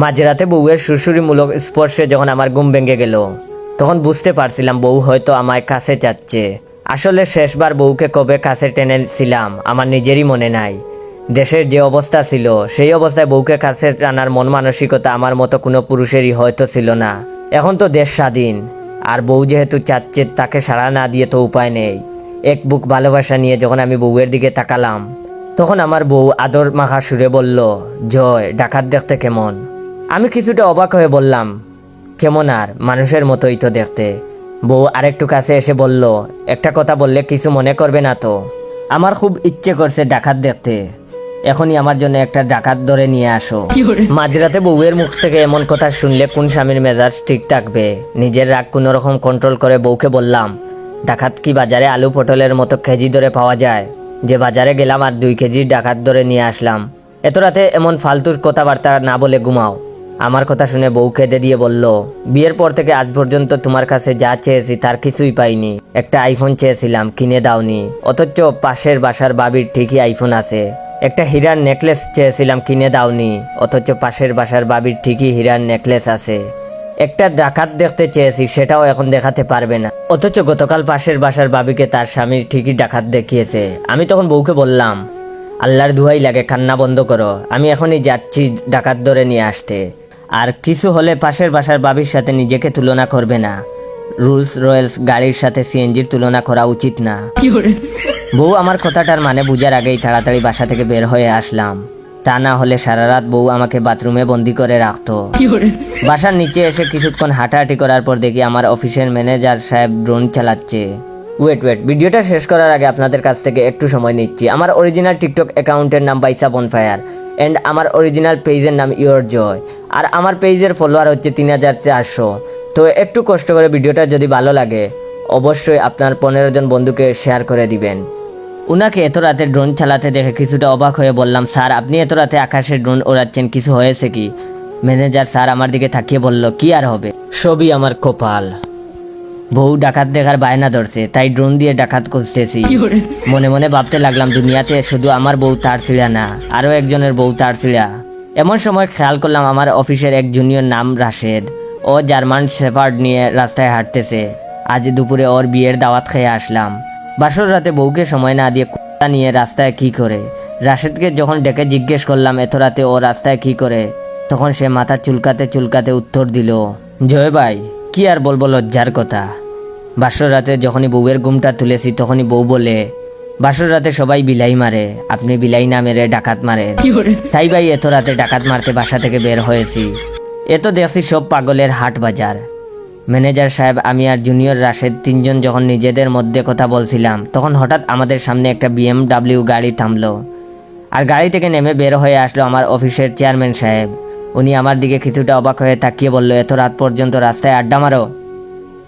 মাঝরাতে বউয়ের সুরসুরিমূলক স্পর্শে যখন আমার ঘুম ভেঙে গেল, তখন বুঝতে পারছিলাম বউ হয়তো আমায় কাছে চাচ্ছে আসলে শেষবার বউকে কবে কাছে টেনেছিলাম আমার নিজেরই মনে নাই। দেশের যে অবস্থা ছিল, সেই অবস্থায় বউকে কাছে টানার মন মানসিকতা আমার মতো কোনো পুরুষেরই হয়তো ছিল না। এখন তো দেশ স্বাধীন, আর বউ যেহেতু চাচ্ছে, তাকে সাড়া না দিয়ে তো উপায় নেই। এক বুক ভালোবাসা নিয়ে যখন আমি বউয়ের দিকে তাকালাম, তখন আমার বউ আদর মাখা সুরে বলল, জয়, ডাকাত দেখতে কেমন? আমি কিছুটা অবাক হয়ে বললাম কেমন আর? মানুষের মতোই তো দেখতে। বউ আরেকটু কাছে এসে বলল একটা কথা বললে কিছু মনে করবে না তো? আমার খুব ইচ্ছে করছে ডাকাত দেখতে। এখনই আমার জন্য একটা ডাকাত ধরে নিয়ে আসো। মাঝরাতে বউয়ের মুখ থেকে এমন কথা শুনলে কোন স্বামীর মেজাজ ঠিক থাকবে? নিজের রাগ কোনো রকম কন্ট্রোল করে বউকে বললাম ডাকাত কি বাজারে আলু পটলের মতো কেজি ধরে পাওয়া যায়? যে বাজারে গেলাম আর দুই কেজি ডাকাত ধরে নিয়ে আসলাম। এত রাতে এমন ফালতুর কথাবার্তা না বলে ঘুমাও। আমার কথা শুনে বউ কেঁদে দিয়ে বলল, বিয়ের পর থেকে আজ পর্যন্ত তোমার কাছে যা চেয়েছি তার কিছুই পাইনি। একটা আইফোন চেয়েছিলাম, কিনে দাওনি। অথচ পাশের বাসার বাবির ঠিকই আইফোন আছে। একটা হীরার নেকলেস চেয়েছিলাম, কিনে দাওনি। অথচ পাশের বাসার বাবির ঠিকই হীরার নেকলেস আছে। একটা ডাকাত দেখতে চেয়েছি, সেটাও এখন দেখাতে পারবে না। অথচ গতকাল পাশের বাসার বাবিকে তার স্বামীর ঠিকই ডাকাত দেখিয়েছে। আমি তখন বউকে বললাম, আল্লাহর দুহাই লাগে, কান্না বন্ধ করো। আমি এখনই যাচ্ছি ডাকাত ধরে নিয়ে আসতে। আর কিছু হলে পাশের বাসার বাবির সাথে নিজেকে তুলনা করবে না। রুলস রয়েলস গাড়ির সাথে সিএনজির তুলনা করা উচিত না। বউ আমার কথাটার মানে বুঝার আগেই তাড়াতাড়ি বাসা থেকে বের হয়ে আসলাম। তা না হলে সারা রাত বউ আমাকে বাথরুমে বন্দি করে রাখতো। বাসার নিচে এসে কিছুক্ষণ হাঁটাহাঁটি করার পর দেখি আমার অফিসের ম্যানেজার সাহেব ড্রোন চালাচ্ছে। ওয়েট ওয়েট ভিডিওটা শেষ করার আগে আপনাদের কাছ থেকে একটু সময় নিচ্ছি। আমার অরিজিনাল টিকটক অ্যাকাউন্টের নাম বাইসা বনফায়ার অ্যান্ড আমার অরিজিনাল পেজের নাম ইয়োর জয় আর আমার পেজের ফলোয়ার হচ্ছে তিন হাজার চারশো। তো একটু কষ্ট করে ভিডিওটা যদি ভালো লাগে, অবশ্যই আপনার পনেরো জন বন্ধুকে শেয়ার করে দিবেন। উনাকে এত রাতে ড্রোন চালাতে দেখে কিছুটা অবাক হয়ে বললাম, স্যার, আপনি এত রাতে আকাশে ড্রোন ওড়াচ্ছেন, কিছু হয়েছে কি? ম্যানেজার স্যার আমার দিকে তাকিয়ে বলল, কি আর হবে? সবই আমার কপাল। বউ ডাকাত দেখার বায়না ধরছে তাই ড্রোন দিয়ে ডাকাত খুঁজতেছি। মনে মনে ভাবতে লাগলাম দুনিয়াতে শুধু আমার বউ তার ছিঁড়া না আরও একজনের বউ তার ছিঁড়া এমন সময় খেয়াল করলাম আমার অফিসের এক জুনিয়র নাম রাশেদ। ও জার্মান শেফার্ড নিয়ে রাস্তায় হাঁটতেছে। আজ দুপুরে ওর বিয়ের দাওয়াত খেয়ে আসলাম। বাসর রাতে বউকে সময় না দিয়ে কুত্তা নিয়ে রাস্তায় কি করে? রাশেদকে যখন ডেকে জিজ্ঞেস করলাম এত রাতে ও রাস্তায় কি করে? তখন সে মাথা চুলকাতে চুলকাতে উত্তর দিল জয় ভাই কি আর বলব লজ্জার কথা। বাসর রাতে যখনই বউয়ের ঘুমটা তুলেছি তখনই বউ বলে বাসর রাতে সবাই বিলাই মারে আপনি বিলাই না মেরে ডাকাত মারে। তাই ভাই এত রাতে ডাকাত মারতে বাসা থেকে বের হয়েছি। এ তো দেখছি সব পাগলের হাট বাজার। ম্যানেজার সাহেব আমি আর জুনিয়র রাশেদ তিনজন যখন নিজেদের মধ্যে কথা বলছিলাম তখন হঠাৎ আমাদের সামনে একটা বিএমডাব্লিউ গাড়ি থামলো। আর গাড়ি থেকে নেমে বের হয়ে আসলো আমার অফিসের চেয়ারম্যান সাহেব। উনি আমার দিকে কিছুটা অবাক হয়ে তাকিয়ে বলল এত রাত পর্যন্ত রাস্তায় আড্ডা মারো?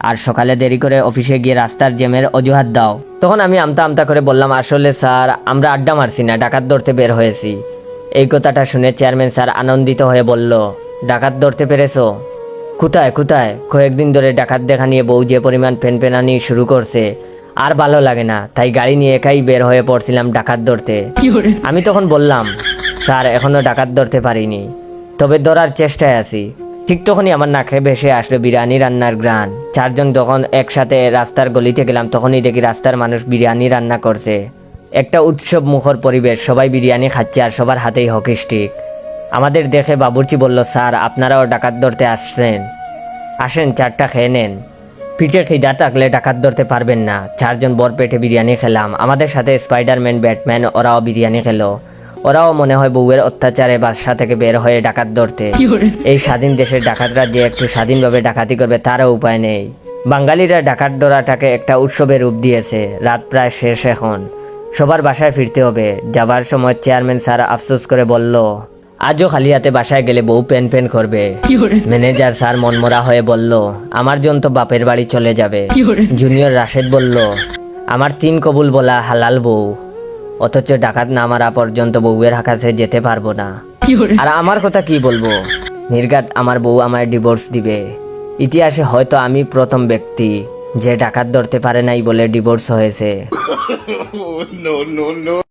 আর সকালে দেরি করে অফিসে গিয়ে রাস্তার জ্যামের অজুহাত দাও। তখন আমি আমতা আমতা করে বললাম আসলে স্যার আমরা আড্ডা মারছি না ডাকাত ধরতে বের হয়েছি। এই কথাটা শুনে চেয়ারম্যান স্যার আনন্দিত হয়ে বলল ডাকাত ধরতে পেরেছ? কোথায় কোথায়? কয়েকদিন ধরে ডাকাত দেখা নিয়ে বউ যে পরিমাণ পেনপেনানি শুরু করছে আর ভালো লাগে না তাই গাড়ি নিয়ে একাই বের হয়ে পড়ছিলাম ডাকাত ধরতে আমি তখন বললাম স্যার এখনও ডাকাত ধরতে পারিনি তবে ধরার চেষ্টায় আছি। ঠিক তখনই আমার নাকে ভেসে আসলো বিরিয়ানি রান্নার গ্রান। চারজন যখন একসাথে রাস্তার গলিতে গেলাম, তখনই দেখি রাস্তার মানুষ বিরিয়ানি রান্না করছে। একটা উৎসব মুখর পরিবেশ, সবাই বিরিয়ানি খাচ্ছে আর সবার হাতেই হকি স্টিক আমাদের দেখে বাবুর্চি বলল, স্যার, আপনারাও ডাকাত ধরতে আসছেন। আসেন, চারটা খেয়ে নেন। পিঠে খিদা থাকলে ডাকাত ধরতে পারবেন না। চারজন বর পেটে বিরিয়ানি খেলাম। আমাদের সাথে স্পাইডারম্যান ব্যাটম্যান ওরাও বিরিয়ানি খেলো। ওরাও মনে হয় বউয়ের অত্যাচারে বাসা থেকে বের হয়ে ডাকাত ধরতে। এই স্বাধীন দেশের ডাকাতরা যে একটু স্বাধীনভাবে ডাকাতি করবে তারও উপায় নেই। বাঙালিরা ডাকাত ডোরাটাকে একটা উৎসবের রূপ দিয়েছে রাত প্রায় শেষ এখন। সবার বাসায় ফিরতে হবে যাবার সময় চেয়ারম্যান স্যার আফসোস করে বলল আজও খালি হাতে বাসায় গেলে বউ প্যান পেন করবে। ম্যানেজার স্যার মনমরা হয়ে বলল আমার জন তো বাপের বাড়ি চলে যাবে। জুনিয়র রাশেদ বলল আমার তিন কবুল বলা হালাল বউ। অথচ ডাকাত না মারা পর্যন্ত বউয়ের কাছে যেতে পারব না। আর আমার কথা কি বলব? নির্ঘাত আমার বউ আমায় ডিভোর্স দিবে। ইতিহাসে হয়তো আমি প্রথম ব্যক্তি যে ডাকাত ধরতে পারে নাই বলে ডিভোর্স হয়েছে।